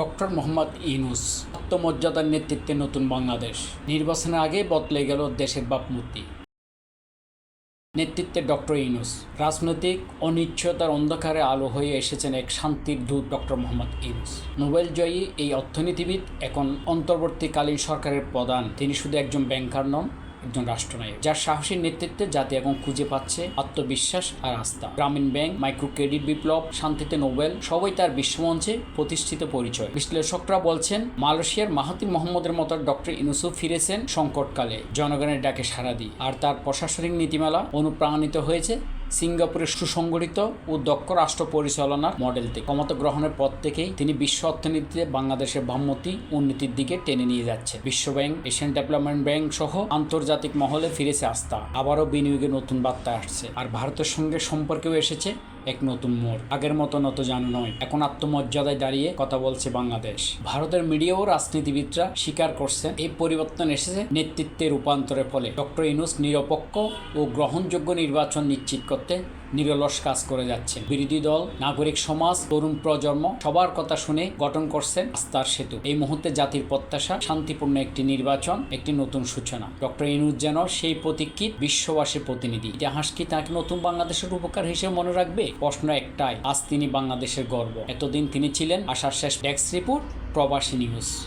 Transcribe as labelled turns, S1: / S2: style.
S1: Doctor Mohammad Yunus আত্মমর্যাদার নেতৃত্বে নতুন বাংলাদেশ। নির্বাচনের আগে বদলে গেল দেশের ভাবমূর্তি নেতৃত্বে ডক্টর ইউনুস। রাজনৈতিক অনিশ্চয়তার অন্ধকারে আলো হয়ে এসেছেন এক শান্তির দূত ডক্টর মোহাম্মদ ইউনুস। নোবেল জয়ী এই অর্থনীতিবিদ, এখন অন্তর্বর্তীকালীন সরকারের প্রধান। তিনি শুধু একজন ব্যাংকার নন একজন রাষ্ট্রনায়ক, যার সাহসী নেতৃত্বে জাতি এখন খুঁজে পাচ্ছে আত্মবিশ্বাস আর আস্থা। গ্রামীণ ব্যাংক মাইক্রো ক্রেডিট বিপ্লব, শান্তিতে নোবেল, সবাই তার বিশ্বমঞ্চে প্রতিষ্ঠিত পরিচয়। বিশ্লেষকরা বলছেন, মালয়েশিয়ার মাহাতির মোহাম্মদের মতো ডক্টর ইনুসুফ ফিরেছেন সংকটকালে। জনগণের ডাকে সারা দিয়ে আর তার প্রশাসনিক নীতিমালা অনুপ্রাণিত হয়েছে সিঙ্গাপুরের সুসংগঠিত ও দক্ষ রাষ্ট্র পরিচালনার মডেল থেকে। ক্ষমতা গ্রহণের পর থেকেই তিনি বিশ্ব অর্থনীতিতে বাংলাদেশের ভাবমূর্তি উন্নতির দিকে টেনে নিয়ে যাচ্ছে। বিশ্বব্যাংক এশিয়ান ডেভেলপমেন্ট ব্যাংক সহ আন্তর্জাতিক মহলে ফিরেছে আস্থা। আবারও বিনিয়োগের নতুন বার্তা আসছে। আর ভারতের সঙ্গে সম্পর্কেও এসেছে এক নতুন মোড়। আগের মতো নত জানু নয়। এখন আত্মমর্যাদায় দাঁড়িয়ে কথা বলছে বাংলাদেশ। ভারতের মিডিয়া ও রাজনীতিবিদরা স্বীকার করছেন, এই পরিবর্তন এসেছে নেতৃত্বে রূপান্তরের ফলে। ডক্টর ইনুস নিরপেক্ষ ও গ্রহণযোগ্য নির্বাচন নিশ্চিত করতে নিরলস কাজ করে যাচ্ছেন বিরোধী দল, নাগরিক সমাজ, তরুণ প্রজন্ম সবার কথা শুনে গঠন করছেন আস্থার সেতু। এই মুহূর্তে জাতির প্রত্যাশা শান্তিপূর্ণ একটি নির্বাচন, একটি নতুন সূচনা। ডক্টর ইনুস যেন সেই প্রতীক্ষিত বিশ্ববাসীর প্রতিনিধি, ইতিহাস কি তাকে নতুন বাংলাদেশের উপকার হিসেবে মনে রাখবে? প্রশ্ন একটাই, আজ তিনি বাংলাদেশের গর্ব। এতদিন তিনি ছিলেন আশার শেষ ডেস্ক রিপোর্ট, প্রবাসী নিউজ।